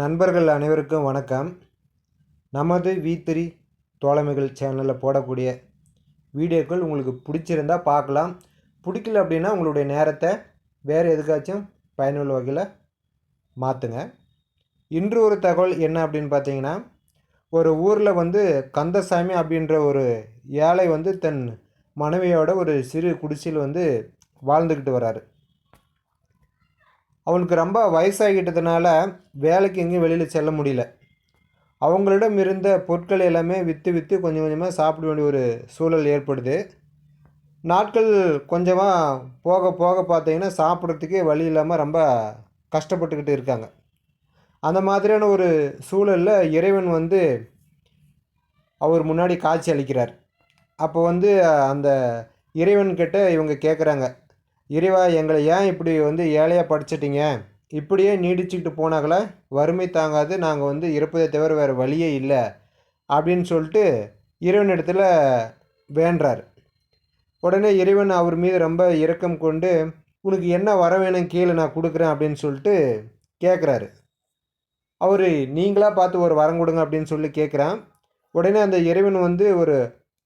நண்பர்கள் அனைவருக்கும் வணக்கம். நமது வி த்ரீ தோழமைகள் சேனலில் போடக்கூடிய வீடியோக்கள் உங்களுக்கு பிடிச்சிருந்தா பார்க்கலாம். பிடிக்கல அப்படின்னா உங்களுடைய நேரத்தை வேறு எதுக்காச்சும் பயனுள்ள வகையில் மாற்றுங்க இன்று ஒரு தகவல் என்ன அப்படின்னு பார்த்தீங்கன்னா ஒரு ஊரில் வந்து கந்தசாமி அப்படின்ற ஒரு ஏழை வந்து தன் மனைவியோட ஒரு சிறு குடிசையில் வந்து வாழ்ந்துக்கிட்டு வராரு. அவனுக்கு ரொம்ப வயசாகிட்டதுனால வேலைக்கு எங்கேயும் வெளியில் செல்ல முடியல. அவங்களிடம் இருந்த பொருட்கள் எல்லாமே விற்று விற்று கொஞ்சம் கொஞ்சமாக சாப்பிட வேண்டிய ஒரு சூழல் ஏற்படுது. நாட்கள் கொஞ்சமாக போக போக பார்த்தீங்கன்னா சாப்பிட்றதுக்கே வழி இல்லாமல் ரொம்ப கஷ்டப்பட்டுக்கிட்டு இருக்காங்க. அந்த மாதிரியான ஒரு சூழலில் இறைவன் வந்து அவர் முன்னாடி காட்சி அளிக்கிறார். அப்போ வந்து அந்த இறைவன்கிட்ட இவங்க கேட்குறாங்க இறைவா எங்களை ஏன் இப்படி வந்து ஏழையாக படிச்சிட்டிங்க? இப்படியே நீடிச்சுக்கிட்டு போனாங்களே வறுமை தாங்காது நாங்கள் வந்து இறப்பதை தவிர வேறு வழியே இல்லை அப்படின்னு சொல்லிட்டு இறைவனிடத்தில் வேண்டுறார். உடனே இறைவன் அவர் மீது ரொம்ப இரக்கம் கொண்டு உனக்கு என்ன வர வேணும் கீழே நான் கொடுக்குறேன் அப்படின்னு சொல்லிட்டு கேட்குறாரு அவர் நீங்களாக பார்த்து ஒரு வரம் கொடுங்க அப்படின்னு சொல்லி கேட்குறான் உடனே அந்த இறைவன் வந்து ஒரு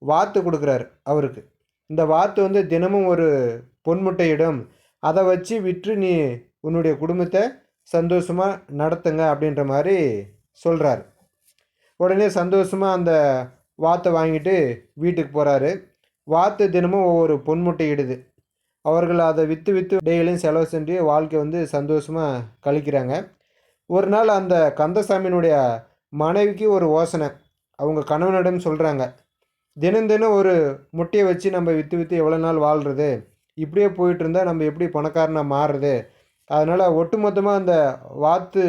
வாத்து கொடுக்குறாரு அவருக்கு. இந்த வாத்து வந்து தினமும் ஒரு பொன்முட்டையிடும். அதை வச்சு விற்று நீ உன்னுடைய குடும்பத்தை சந்தோஷமாக நடத்துங்க அப்படின்ற மாதிரி சொல்கிறார் உடனே சந்தோஷமாக அந்த வாத்தை வாங்கிட்டு வீட்டுக்கு போகிறாரு வாத்து தினமும் ஒவ்வொரு பொன்முட்டையிடுது. அவர்கள் அதை விற்று விற்று டெய்லியும் செலவு செஞ்சு வாழ்க்கை வந்து சந்தோஷமாக கழிக்கிறாங்க. ஒரு நாள் அந்த கந்தசாமியினுடைய மனைவிக்கு ஒரு யோசனை. அவங்க கணவனிடம் சொல்கிறாங்க தினம் தினம் ஒரு முட்டையை வச்சு நம்ம விற்று விற்று எவ்வளோ நாள் வாழ்கிறது இப்படியே போயிட்டு இருந்தால் நம்ம எப்படி பணக்காரனாக மாறுறது? அதனால் ஒட்டுமொத்தமாக அந்த வாத்து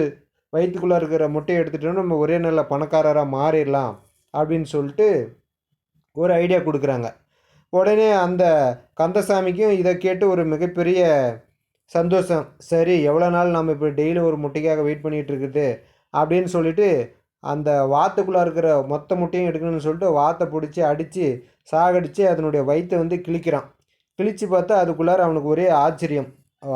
வயிற்றுக்குள்ளே இருக்கிற முட்டையை எடுத்துகிட்டோம்னா நம்ம ஒரே நல்ல பணக்காரராக மாறிடலாம் அப்படின்னு சொல்லிட்டு ஒரு ஐடியா கொடுக்குறாங்க. உடனே அந்த கந்தசாமிக்கும் இதை கேட்டு ஒரு மிகப்பெரிய சந்தோஷம். சரி எவ்வளோ நாள் நம்ம இப்போ டெய்லி ஒரு முட்டைக்காக வெயிட் பண்ணிகிட்டு இருக்குது? அப்படின்னு சொல்லிட்டு அந்த வாத்துக்குள்ளே இருக்கிற மொத்த முட்டையும் எடுக்கணும்னு சொல்லிட்டு வாத்தை பிடிச்சி அடித்து சாகடித்து அதனுடைய வயிற்றை வந்து கிழிக்கிறான். கிழிச்சு பார்த்தா அதுக்குள்ளார அவனுக்கு ஒரே ஆச்சரியம்.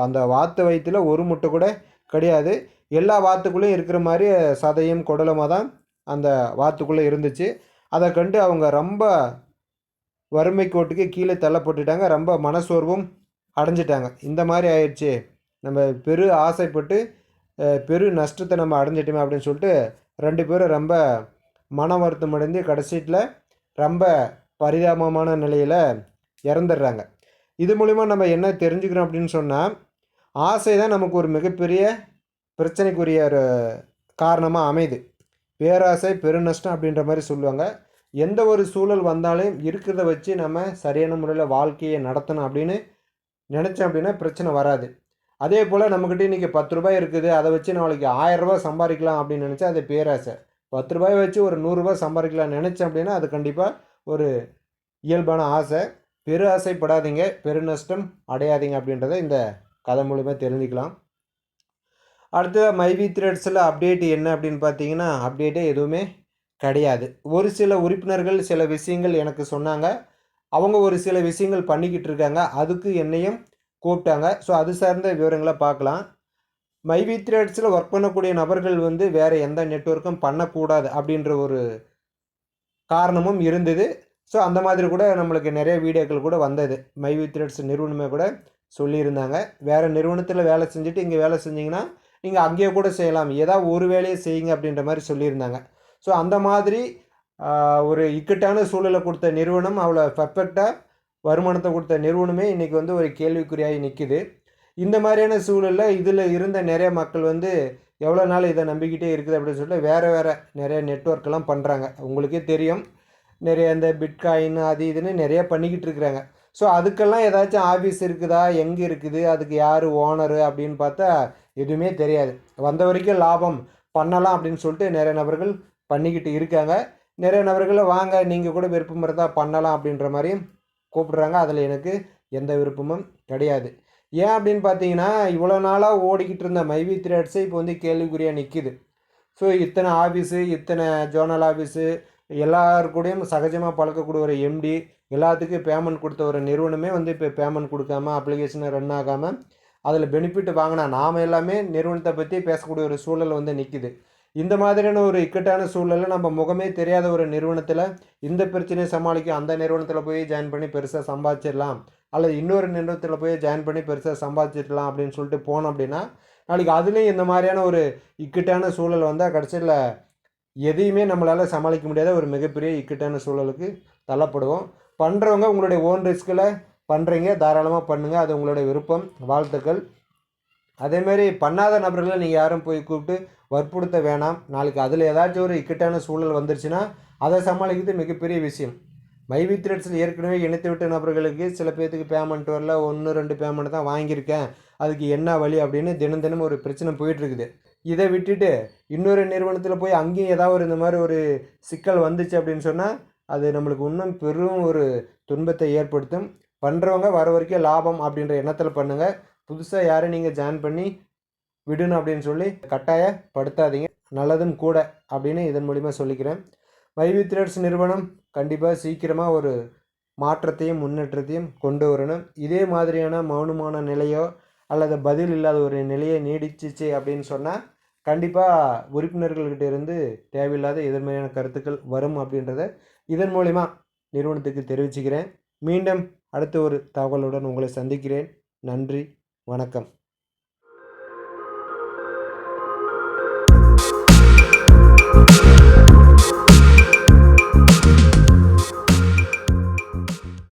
அந்த வாத்து வயிற்றுல ஒரு முட்டை கூட கிடையாது. எல்லா வாத்துக்குள்ளேயும் இருக்கிற மாதிரி சதையும் குடலமாக தான் அந்த வாத்துக்குள்ளே இருந்துச்சு. அதை கண்டு அவங்க ரொம்ப வறுமை கோட்டுக்கு கீழே தள்ளப்பட்டுட்டாங்க. ரொம்ப மனசோர்வும் அடைஞ்சிட்டாங்க. இந்த மாதிரி ஆயிடுச்சு. நம்ம பெரு ஆசைப்பட்டு பெரு நஷ்டத்தை நம்ம அடைஞ்சிட்டோமே அப்படின்னு சொல்லிட்டு ரெண்டு பேரும் ரொம்ப மன வருத்தம் அடைந்து கடைசியில் ரொம்ப பரிதாபமான நிலையில் இறந்துடுறாங்க. இது மூலிமா நம்ம என்ன தெரிஞ்சுக்கிறோம் அப்படின்னு சொன்னால் ஆசை தான் நமக்கு ஒரு மிகப்பெரிய பிரச்சனைக்குரிய ஒரு காரணமாக அமையுது. பேராசை பெருநஷ்டம் அப்படின்ற மாதிரி சொல்லுவாங்க. எந்த ஒரு சூழல் வந்தாலும் இருக்கிறத வச்சு நம்ம சரியான முறையில் வாழ்க்கையை நடத்தணும் அப்படின்னு நினச்சோம் அப்படின்னா பிரச்சனை வராது. அதே போல் நம்மக்கிட்ட இன்றைக்கி பத்து ரூபாய் இருக்குது. அதை வச்சு நாளைக்கு ஆயிரம் ரூபாய் சம்பாதிக்கலாம் அப்படின்னு நினச்சா அது பேராசை. பத்து ரூபாய் வச்சு ஒரு நூறுரூவா சம்பாதிக்கலாம் நினச்சேன் அப்படின்னா அது கண்டிப்பாக ஒரு இயல்பான ஆசை. பெரு ஆசைப்படாதீங்க பெருநஷ்டம் அடையாதீங்க அப்படின்றத இந்த கதை மூலிமா தெரிஞ்சுக்கலாம். அடுத்தது மைவி த்ரெட்ஸில் அப்டேட் என்ன அப்படின்னு பார்த்தீங்கன்னா அப்டேட்டே எதுவுமே கிடையாது. ஒரு சில உறுப்பினர்கள் சில விஷயங்கள் எனக்கு சொன்னாங்க. அவங்க ஒரு சில விஷயங்கள் பண்ணிக்கிட்டு இருக்காங்க. அதுக்கு என்னையும் கூப்பிட்டாங்க. ஸோ அது சார்ந்த விவரங்களை பார்க்கலாம். மைவி த்ரெட்ஸில் ஒர்க் பண்ணக்கூடிய நபர்கள் வந்து வேறு எந்த நெட்வொர்க்கும் பண்ணக்கூடாது அப்படின்ற ஒரு காரணமும் இருந்தது. ஸோ அந்த மாதிரி கூட நம்மளுக்கு நிறைய வீடியோக்கள் கூட வந்தது. மைவி த்ரெட்ஸ் நிறுவனமே கூட சொல்லியிருந்தாங்க. வேறு நிறுவனத்தில் வேலை செஞ்சுட்டு இங்கே வேலை செஞ்சிங்கன்னா நீங்கள் அங்கேயே கூட செய்யலாம். ஏதாவது ஒரு வேலையை செய்யுங்க அப்படின்ற மாதிரி சொல்லியிருந்தாங்க. ஸோ அந்த மாதிரி ஒரு இக்கட்டான சூழலை கொடுத்த நிறுவனம் அவ்வளோ பர்ஃபெக்டாக வருமானத்தை கொடுத்த நிறுவனமே இன்றைக்கி வந்து ஒரு கேள்விக்குறியாகி நிற்கிது இந்த மாதிரியான சூழலில் இதில் இருந்த நிறைய மக்கள் வந்து எவ்வளோ நாள் இதை நம்பிக்கிட்டே இருக்குது அப்படின்னு சொல்லிட்டு வேறு வேறு நிறைய நெட்ஒர்க்கெல்லாம் பண்ணுறாங்க உங்களுக்கே தெரியும். நிறைய இந்த பிட்காயின் அது இதுன்னு நிறைய பண்ணிக்கிட்டு இருக்கிறாங்க. ஸோ அதுக்கெல்லாம் ஏதாச்சும் ஆஃபீஸ் இருக்குதா? எங்கே இருக்குது? அதுக்கு யார் ஓனரு அப்படின்னு பார்த்தா எதுவுமே தெரியாது. வந்த வரைக்கும் லாபம் பண்ணலாம் அப்படின்னு சொல்லிட்டு நிறைய நபர்கள் பண்ணிக்கிட்டு இருக்காங்க. நிறைய நபர்கள் வாங்க நீங்கள் கூட விருப்பம் இருந்தால் பண்ணலாம் அப்படின்ற மாதிரியும் கூப்பிடுறாங்க. அதில் எனக்கு எந்த விருப்பமும் கிடையாது. ஏன் அப்படின்னு பார்த்தீங்கன்னா இவ்வளோ நாளாக ஓடிக்கிட்டு இருந்த மைவி த்ரெட்ஸே இப்போ வந்து கேள்விக்குறியாக நிற்கிது ஸோ இத்தனை ஆஃபீஸு இத்தனை ஜோனல் ஆஃபீஸு எல்லாரு கூடயும் சகஜமாக பழக்கக்கூடிய ஒரு எம்டி எல்லாத்துக்கும் பேமெண்ட் கொடுத்த ஒரு நிறுவனமே வந்து இப்போ பேமெண்ட் கொடுக்காம அப்ளிகேஷனை ரன் ஆகாமல் அதில் பெனிஃபிட் வாங்கினா நாம் எல்லாமே நிறுவனத்தை பற்றி பேசக்கூடிய ஒரு சூழல் வந்து நிற்கிது இந்த மாதிரியான ஒரு இக்கட்டான சூழலில் நம்ம முகமே தெரியாத ஒரு நிறுவனத்தில் இந்த பிரச்சனையை சமாளிக்க அந்த நிறுவனத்தில் போய் ஜாயின் பண்ணி பெருசாக சம்பாதிச்சிடலாம். அல்லது இன்னொரு நிறுவனத்தில் போய் ஜாயின் பண்ணி பெருசாக சம்பாதிச்சிடலாம் அப்படின்னு சொல்லிட்டு போனோம் அப்படின்னா நாளைக்கு அதுலேயும் இந்த மாதிரியான ஒரு இக்கட்டான சூழல் வந்தால் கடைசியில் எதையுமே நம்மளால் சமாளிக்க முடியாத ஒரு மிகப்பெரிய இக்கட்டான சூழலுக்கு தள்ளப்படுவோம். பண்ணுறவங்க உங்களுடைய ஓன் ரிஸ்கில் பண்ணுறீங்க தாராளமாக பண்ணுங்கள் அது உங்களுடைய விருப்பம் வாழ்த்துக்கள். அதேமாரி பண்ணாத நபர்களை நீங்கள் யாரும் போய் கூப்பிட்டு வற்புறுத்த வேணாம். நாளைக்கு அதில் ஏதாச்சும் ஒரு இக்கட்டான சூழல் வந்துருச்சுன்னா அதை சமாளிக்கிறது மிகப்பெரிய விஷயம். மைவி த்ரெட்ஸில் ஏற்கனவே இணைத்து விட்ட நபர்களுக்கு சில பேர்த்துக்கு பேமெண்ட் வரல. ஒன்று ரெண்டு பேமெண்ட் தான் வாங்கியிருக்கேன். அதுக்கு என்ன வழி அப்படின்னு தினம் தினம் ஒரு பிரச்சனை போயிட்டுருக்குது இதை விட்டுட்டு இன்னொரு நிறுவனத்தில் போய் அங்கேயும் ஏதாவது ஒரு இந்த மாதிரி ஒரு சிக்கல் வந்துச்சு அப்படின்னு சொன்னால் அது நம்மளுக்கு இன்னும் பெரும் ஒரு துன்பத்தை ஏற்படுத்தும். பண்ணுறவங்க வர வரைக்கும் லாபம் அப்படின்ற எண்ணத்தில் பண்ணுங்கள் புதுசாக யாரும் நீங்கள் ஜாயின் பண்ணி விடணும் அப்படின்னு சொல்லி கட்டாயப்படுத்தாதீங்க. நல்லதும் கூட அப்படின்னு இதன் மூலிமா சொல்லிக்கிறேன். மைவி த்ரெட்ஸ் நிறுவனம் கண்டிப்பாக சீக்கிரமாக ஒரு மாற்றத்தையும் முன்னேற்றத்தையும் கொண்டு வரணும். இதே மாதிரியான மௌனமான நிலையோ அல்லது பதில் இல்லாத ஒரு நிலையை நீடிச்சிச்சு அப்படின்னு சொன்னால் கண்டிப்பாக உறுப்பினர்கள்கிட்ட இருந்து தேவையில்லாத எதிர்மறையான கருத்துக்கள் வரும் அப்படின்றத இதன் மூலிமா நிறுவனத்துக்கு தெரிவிச்சுக்கிறேன். மீண்டும் அடுத்த ஒரு தகவலுடன் உங்களை சந்திக்கிறேன். நன்றி வணக்கம்.